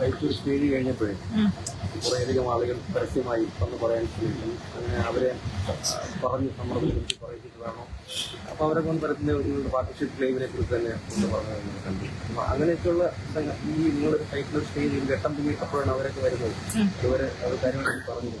ഒരു സ്പീഡ് കഴിഞ്ഞപ്പോഴേ കുറേയധികം ആളുകൾ പരസ്യമായി വന്ന് പറയാൻ ശ്രമിക്കും അങ്ങനെ അവരെ പറഞ്ഞ് സമ്മർദ്ദം ചെലുത്തി പറയിച്ചിട്ട് വേണം അപ്പൊ അവരെ കൊണ്ട് പരത്തിന്റെ നിങ്ങളുടെ പാർട്ട്ണർഷിപ്പ് ക്ലെയിമിനെ കുറിച്ച് തന്നെ ഒന്ന് പറഞ്ഞു കണ്ടു അപ്പോൾ അങ്ങനെയൊക്കെയുള്ള ഈ നിങ്ങളൊരു സൈറ്റിലൊരു സ്റ്റേജിൽ ഘട്ടം പിന്നിട്ടപ്പോഴാണ് അവരൊക്കെ വരുന്നത്. ഇതുവരെ അവർ കാര്യങ്ങളൊക്കെ പറഞ്ഞു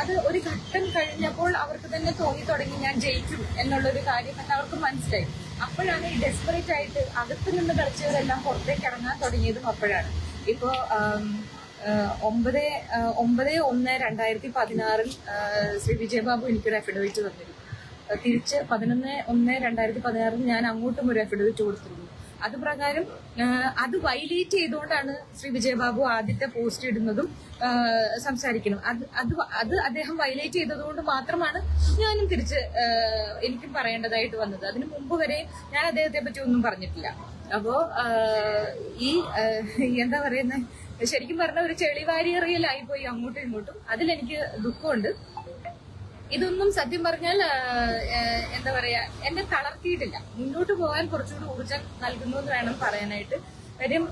അത് ഒരു ഘട്ടം കഴിഞ്ഞപ്പോൾ അവർക്ക് തന്നെ തോന്നി തുടങ്ങി ഞാൻ ജയിക്കും എന്നുള്ളൊരു കാര്യം എന്ന് അവർക്ക് മനസ്സിലായി. അപ്പോഴാണ് ഈ ഡെസ്പറേറ്റ് ആയിട്ട് അകത്ത് നിന്ന് കളിച്ചവരെല്ലാം പുറത്തേക്ക് ഇറങ്ങാൻ തുടങ്ങിയതും അപ്പോഴാണ്. ഇപ്പോ ആം, ആ, ഒമ്പത് ഒമ്പത് ഒന്ന് രണ്ടായിരത്തി പതിനാറിൽ ശ്രീ വിജയബാബു എനിക്കൊരു അഫിഡവിറ്റ് തന്നിരുന്നു. തിരിച്ച് പതിനൊന്ന് ഒന്ന് രണ്ടായിരത്തി പതിനാറിൽ ഞാൻ അങ്ങോട്ടും ഒരു അഫിഡവിറ്റ് കൊടുത്തിരുന്നു. അത് പ്രകാരം അത് വൈലേറ്റ് ചെയ്തുകൊണ്ടാണ് ശ്രീ വിജയബാബു ആദ്യത്തെ പോസ്റ്റ് ഇടുന്നതും സംസാരിക്കണം അത് അത് അത് അദ്ദേഹം വൈലേറ്റ് ചെയ്തതുകൊണ്ട് മാത്രമാണ് ഞാനും തിരിച്ച് എനിക്കും പറയേണ്ടതായിട്ട് വന്നത്. അതിനു മുമ്പ് വരെ ഞാൻ അദ്ദേഹത്തെ പറ്റി ഒന്നും പറഞ്ഞിട്ടില്ല. അപ്പോ ഈ എന്താ പറയുന്നത് ശരിക്കും പറഞ്ഞ ഒരു ചെളിവാരിയറിയലായി പോയി അങ്ങോട്ടും ഇങ്ങോട്ടും. അതിലെനിക്ക് ദുഃഖമുണ്ട്. ഇതൊന്നും സത്യം പറഞ്ഞാൽ എന്താ പറയാ എന്നെ തളർത്തിയിട്ടില്ല. മുന്നോട്ട് പോകാൻ കുറച്ചുകൂടി ഊർജം നൽകുന്നു എന്ന് വേണം പറയാനായിട്ട്. കാര്യം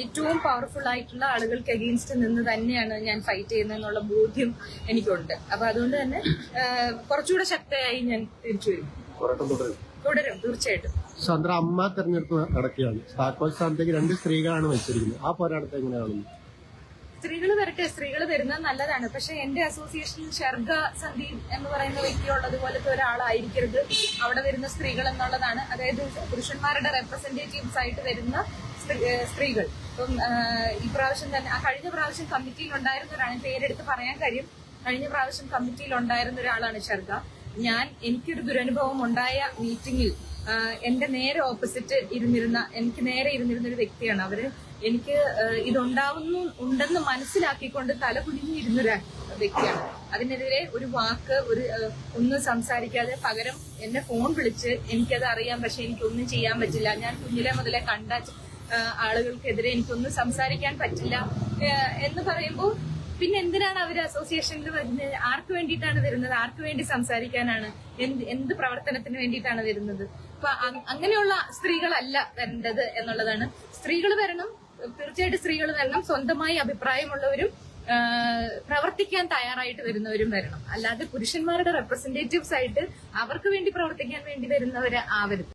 ഏറ്റവും പവർഫുൾ ആയിട്ടുള്ള ആളുകൾക്ക് അഗെയിൻസ്റ്റ് നിന്ന് തന്നെയാണ് ഞാൻ ഫൈറ്റ് ചെയ്യുന്നത് എന്നുള്ള ബോധ്യം എനിക്കുണ്ട്. അപ്പൊ അതുകൊണ്ട് തന്നെ കുറച്ചുകൂടെ ശക്തയായി ഞാൻ തിരിച്ചു വരും. തുടരും. തീർച്ചയായിട്ടും. സ്വന്തം അമ്മ തെരഞ്ഞെടുപ്പ് നടക്കുകയാണ്. താക്കോൽ സ്ഥാനത്തേക്ക് രണ്ട് സ്ത്രീകളാണ് മത്സരിക്കുന്നത്. ആ പോരാട്ടത്തെ എങ്ങനെയാണ് സ്ത്രീകൾ വരട്ടെ സ്ത്രീകൾ വരുന്നത് നല്ലതാണ്. പക്ഷെ എന്റെ അസോസിയേഷനിൽ ഷർഗ സന്ദീപ് എന്ന് പറയുന്ന വ്യക്തിയുള്ളത് പോലത്തെ ഒരാളായിരിക്കരുത്. അവിടെ വരുന്ന സ്ത്രീകൾ എന്നുള്ളതാണ്. അതായത് പുരുഷന്മാരുടെ റെപ്രസെന്റേറ്റീവ്സ് ആയിട്ട് വരുന്ന സ്ത്രീകൾ. ഇപ്പം ഇപ്രാവശ്യം തന്നെ ആ കഴിഞ്ഞ പ്രാവശ്യം കമ്മിറ്റിയിൽ ഉണ്ടായിരുന്ന ഒരാളാണ് പേരെടുത്ത് പറയാൻ കഴിയും കഴിഞ്ഞ പ്രാവശ്യം കമ്മിറ്റിയിൽ ഉണ്ടായിരുന്ന ഒരാളാണ് ഷർഗ. ഞാൻ എനിക്കൊരു ദുരനുഭവം ഉണ്ടായ മീറ്റിംഗിൽ എന്റെ നേരെ ഓപ്പോസിറ്റ് ഇരുന്നിരുന്ന എനിക്ക് നേരെ ഇരുന്നിരുന്ന ഒരു വ്യക്തിയാണ് അവർ. എനിക്ക് ഇതുണ്ടാവുന്നു ഉണ്ടെന്ന് മനസ്സിലാക്കിക്കൊണ്ട് തല കുനിഞ്ഞിരുന്നൊരു വ്യക്തിയാണ്. അതിനെതിരെ ഒരു വാക്ക് ഒരു ഒന്നും സംസാരിക്കാതെ പകരം എന്നെ ഫോൺ വിളിച്ച് എനിക്കത് അറിയാം പക്ഷെ എനിക്കൊന്നും ചെയ്യാൻ പറ്റില്ല. ഞാൻ കുഞ്ഞിലെ മുതലേ കണ്ട ആളുകൾക്കെതിരെ എനിക്കൊന്നും സംസാരിക്കാൻ പറ്റില്ല. എന്ന് പറയുമ്പോൾ പിന്നെ എന്തിനാണ് അവർ അസോസിയേഷനിൽ വരുന്നത് ആർക്ക് വേണ്ടിയിട്ടാണ് വരുന്നത്? ആർക്ക് വേണ്ടി സംസാരിക്കാനാണ്? എന്ത് എന്ത് പ്രവർത്തനത്തിന് വേണ്ടിയിട്ടാണ് വരുന്നത്? അപ്പൊ അങ്ങനെയുള്ള സ്ത്രീകളല്ല വരേണ്ടത് എന്നുള്ളതാണ്. സ്ത്രീകൾ വരണം തീർച്ചയായിട്ടും സ്ത്രീകൾ വരണം. സ്വന്തമായി അഭിപ്രായമുള്ളവരും പ്രവർത്തിക്കാൻ തയ്യാറായിട്ട് വരുന്നവരും വരണം. അല്ലാതെ പുരുഷന്മാരുടെ റെപ്രസെന്റേറ്റീവ്സ് ആയിട്ട് അവർക്ക് വേണ്ടി പ്രവർത്തിക്കാൻ വേണ്ടി വരുന്നവര് ആവരുത്.